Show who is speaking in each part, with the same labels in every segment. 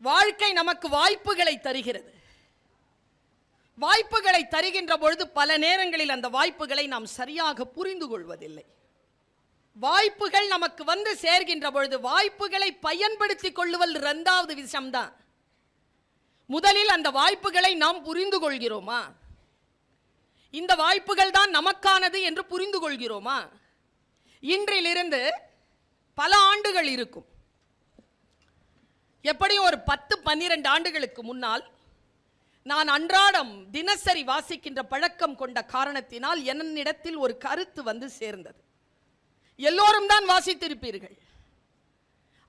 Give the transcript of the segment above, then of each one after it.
Speaker 1: வாழ்க்கை நமக்கு வாய்ப்புகளை தருகிறது. வாய்ப்புகளை தருகின்ற பொழுது பல நேரங்களில் அந்த வாய்ப்புகளை நாம் சரியாக புரிந்து கொள்வதில்லை. வாய்ப்புகள் நமக்கு வந்து சேர்கின்ற பொழுது வாய்ப்புகளை பயன்படுத்திக் கொள்ளுவல் இரண்டாவது விஷயம்தான். முதலில் அந்த வாய்ப்புகளை நாம் புரிந்து கொள்கிறோமா? இந்த வாய்ப்புகள் தான் நமக்கானது என்று புரிந்து கொள்கிறோமா? இன்றிலிருந்து பல ஆண்டுகள் இருக்கும். எப்படியும் ஒரு பத்து பன்னிரண்டு ஆண்டுகளுக்கு முன்னால் நான் அன்றாடம் தினசரி வாசிக்கின்ற பழக்கம் கொண்ட காரணத்தினால் என்னிடத்தில் ஒரு கருத்து வந்து சேர்ந்தது. எல்லோரும் தான் வாசித்திருப்பீர்கள்.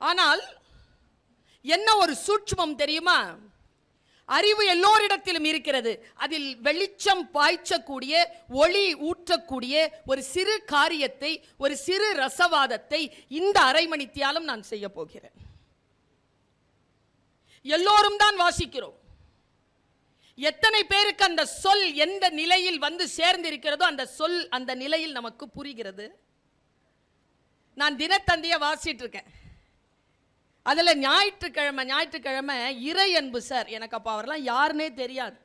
Speaker 1: ஆனால் என்ன ஒரு சூட்சுமம் தெரியுமா? அறிவு எல்லோரிடத்திலும் இருக்கிறது. அதில் வெளிச்சம் பாய்ச்சக்கூடிய ஒளி ஊற்றக்கூடிய ஒரு சிறு காரியத்தை ஒரு சிறு ரசவாதத்தை இந்த அரை மணித்தியாலும் நான் செய்ய போகிறேன். எல்லோரும் தான் வாசிக்கிறோம். எத்தனை பேருக்கு அந்த சொல் எந்த நிலையில் வந்து சேர்ந்திருக்கிறதோ அந்த சொல் அந்த நிலையில் நமக்கு புரிகிறது. நான் தினத்தந்திய வாசிட்டு இருக்கேன் அதில் ஞாயிற்றுக்கிழமை ஞாயிற்றுக்கிழமை இறை அன்பு சார் எனக்கு அப்போ அவரெல்லாம் யாருன்னே தெரியாது.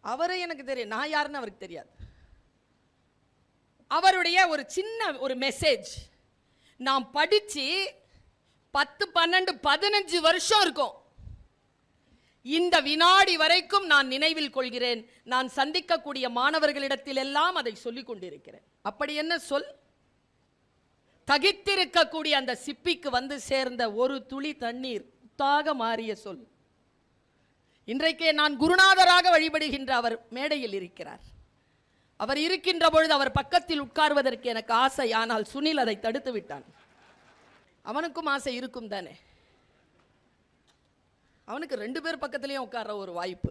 Speaker 1: அவரே எனக்கு தெரியும். நான் யாருன்னு அவருக்கு தெரியாது. அவருடைய ஒரு சின்ன ஒரு மெசேஜ் நான் படித்து பத்து பன்னெண்டு பதினஞ்சு வருஷம் இருக்கும். இந்த வினாடி வரைக்கும் நான் நினைவில் கொள்கிறேன். நான் சந்திக்கக்கூடிய மாணவர்களிடத்தில் எல்லாம் அதை சொல்லிக் கொண்டிருக்கிறேன். அப்படி என்ன சொல்? தகித்திருக்கக்கூடிய அந்த சிப்பிக்கு வந்து சேர்ந்த ஒரு துளி தண்ணீர் தாக மாறிய சொல். இன்றைக்கே நான் குருநாதராக வழிபடுகின்ற அவர் மேடையில் இருக்கிறார். அவர் இருக்கின்ற பொழுது அவர் பக்கத்தில் உட்கார்வதற்கு எனக்கு ஆசை. ஆனால் சுனில் அதை தடுத்து விட்டான். அவனுக்கும் ஆசை இருக்கும் தானே? அவனுக்கு ரெண்டு பேர் பக்கத்துலேயும் உட்கார்ற ஒரு வாய்ப்பு.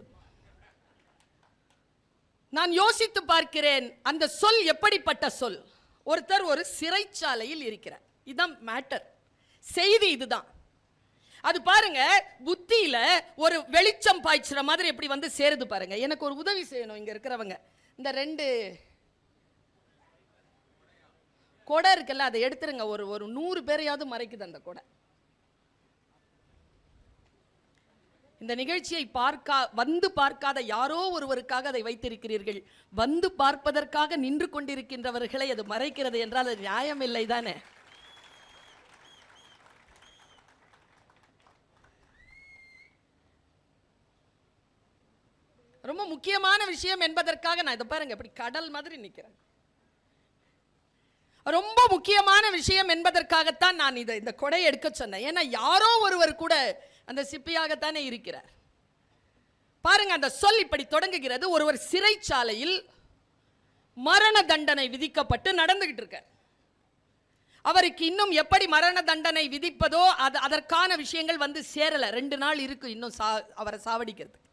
Speaker 1: நான் யோசித்து பார்க்கிறேன் அந்த சொல் எப்படிப்பட்ட சொல்? ஒருத்தர் ஒரு சிறைச்சாலையில் இருக்கிறார். இதுதான் மேட்டர் செய்தி இதுதான். அது பாருங்க புத்தியில ஒரு வெளிச்சம் பாய்ச்சுற மாதிரி எப்படி வந்து சேருது பாருங்க. எனக்கு ஒரு உதவி செய்யணும் இங்க இருக்கிறவங்க. இந்த ரெண்டு கொடை இருக்குல்ல அதை எடுத்துருங்க. ஒரு ஒரு நூறு பேரையாவது மறைக்குது அந்த கொடை. இந்த நிகழ்ச்சியை பார்க்கா வந்து பார்க்காத யாரோ ஒருவருக்காக அதை வைத்திருக்கிறீர்கள். வந்து பார்ப்பதற்காக நின்று கொண்டிருக்கின்றவர்களை அது மறைக்கிறது என்றால் அது நியாயம் இல்லை தானே? ரொம்ப முக்கியமான விஷயம் என்பதற்காக நான் இதை பாருங்க இப்படி கடல் மாதிரி நிக்கிறேன். ரொம்ப முக்கியமான விஷயம் என்பதற்காகத்தான் நான் இதை இந்த கொடை எடுக்க சொன்னேன். ஏன்னா யாரோ ஒருவர் கூட அந்த சிப்பியாகத்தானே இருக்கிறார். பாருங்க அந்த சொல் இப்படி தொடங்குகிறது. ஒருவர் சிறைச்சாலையில் மரண தண்டனை விதிக்கப்பட்டு நடந்துகிட்டு இருக்கார். அவருக்கு இன்னும் எப்படி மரண தண்டனை விதிப்பதோ அது அதற்கான விஷயங்கள் வந்து சேரலை. ரெண்டு நாள் இருக்கு இன்னும் சா அவரை சாவடிக்கிறதுக்கு.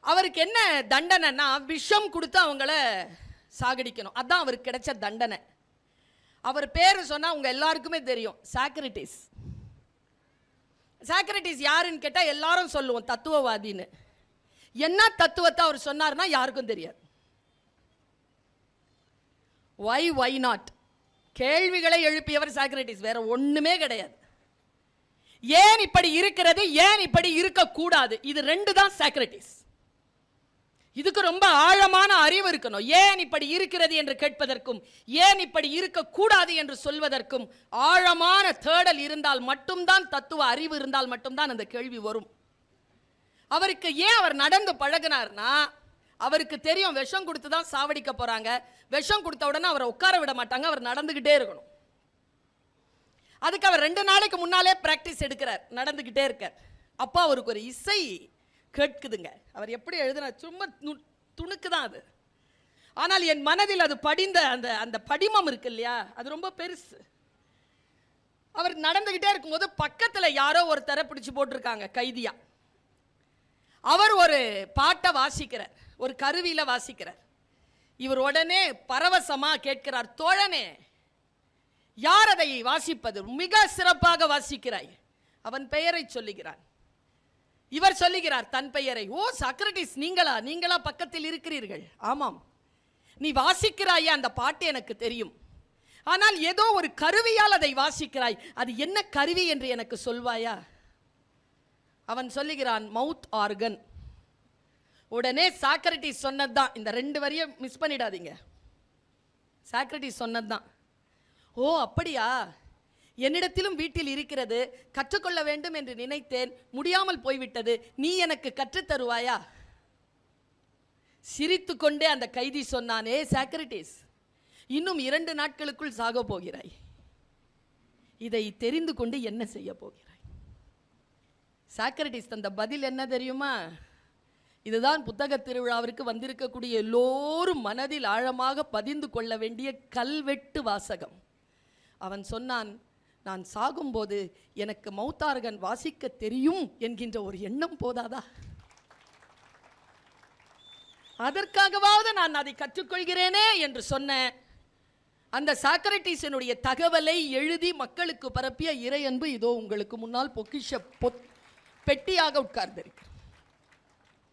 Speaker 1: அவருக்கு என்ன தண்டனைன்னா விஷம் கொடுத்து அவங்கள சாகடிக்கணும். அதான் அவருக்கு கிடைச்ச தண்டனை. அவர் பேர் சொன்னால் உங்கள் எல்லாருக்குமே தெரியும். சாக்ரட்டிஸ் சாக்ரட்டிஸ் யாருன்னு கேட்டால் எல்லாரும் சொல்லுவோம் தத்துவவாதின்னு. என்ன தத்துவத்தை அவர் சொன்னார்னா யாருக்கும் தெரியாது. ஒய் ஒய் நாட் கேள்விகளை எழுப்பியவர் சாக்ரட்டிஸ் வேற ஒன்றுமே கிடையாது. ஏன் இப்படி இருக்கிறது ஏன் இப்படி இருக்கக்கூடாது? இது ரெண்டு தான் சாக்ரட்டிஸ் இதுக்கு ரொம்ப ஆழமான அறிவு இருக்கணும். ஏன் இப்படி இருக்கிறது என்று கேட்பதற்கும் ஏன் இப்படி இருக்கக்கூடாது என்று சொல்வதற்கும் ஆழமான தேடல் இருந்தால் மட்டும்தான் தத்துவ அறிவு இருந்தால் மட்டும்தான் அந்த கேள்வி வரும். அவருக்கு ஏன் அவர் நடந்து பழகினார்னா அவருக்கு தெரியும் விஷம் கொடுத்து தான் சாவடிக்க போறாங்க. விஷம் கொடுத்த உடனே அவரை உட்கார விட மாட்டாங்க அவர் நடந்துகிட்டே இருக்கணும். அதுக்கு அவர் ரெண்டு நாளைக்கு முன்னாலே பிராக்டிஸ் எடுக்கிறார் நடந்துகிட்டே இருக்கார் அப்போ அவருக்கு ஒரு இசை கேட்குதுங்க. அவர் எப்படி எழுதினார் சும்மா நு- துணுக்கு தான் அது. ஆனால் என் மனதில் அது படிந்த அந்த அந்த படிமம் இருக்கு இல்லையா? அது ரொம்ப பெருசு. அவர் நடந்துக்கிட்டே இருக்கும்போது பக்கத்தில் யாரோ ஒரு தர பிடிச்சி போட்டிருக்காங்க கைதியா. அவர் ஒரு பாட்டை வாசிக்கிறார் ஒரு கருவியில் வாசிக்கிறார். இவர் உடனே பரவசமாக கேட்கிறார் தோழனே யார் அதை வாசிப்பது? மிக சிறப்பாக வாசிக்கிறாய். அவன் பெயரை சொல்லுகிறான். இவர் சொல்லுகிறார் தன் பெயரை. ஓ சக்ரட்டிஸ் நீங்களா? நீங்களா பக்கத்தில் இருக்கிறீர்கள்? ஆமாம். நீ வாசிக்கிறாயே அந்த பாட்டு எனக்கு தெரியும். ஆனால் ஏதோ ஒரு கருவியால் அதை வாசிக்கிறாய். அது என்ன கருவி என்று எனக்கு சொல்வாயா? அவன் சொல்லுகிறான் மவுத் ஆர்கன். உடனே சாக்ரட்டிஸ் சொன்னதுதான். இந்த ரெண்டு வரியை மிஸ் பண்ணிடாதீங்க. சாக்ரட்டிஸ் சொன்னதுதான். ஓ அப்படியா? என்னிடத்திலும் வீட்டில் இருக்கிறது கற்றுக்கொள்ள வேண்டும் என்று நினைத்தேன் முடியாமல் போய்விட்டது. நீ எனக்கு கற்றுத் தருவாயா? சிரித்துக்கொண்டே அந்த கைதி சொன்னானே சாக்ரட்டிஸ் இன்னும் இரண்டு நாட்களுக்குள் சாக போகிறாய். இதை தெரிந்து கொண்டு என்ன செய்ய போகிறாய்? சாக்ரட்டிஸ் தந்த பதில் என்ன தெரியுமா? இதுதான் புத்தக திருவிழாவிற்கு வந்திருக்கக்கூடிய எல்லோரும் மனதில் ஆழமாக பதிந்து கொள்ள வேண்டிய கல்வெட்டு வாசகம். அவன் சொன்னான் நான் சாகும்போது எனக்கு மௌத்தார்கன் வாசிக்க தெரியும் என்கின்ற ஒரு எண்ணம் போதாதா? அதற்காகவாவது நான் அதை கற்றுக்கொள்கிறேனே என்று சொன்ன அந்த சாக்ரட்டிஸினுடைய தகவலை எழுதி மக்களுக்கு பரப்பிய இறை அன்பு இதோ உங்களுக்கு முன்னால் பொக்கிஷ பொ பெட்டியாக உட்கார்ந்திருக்கிறது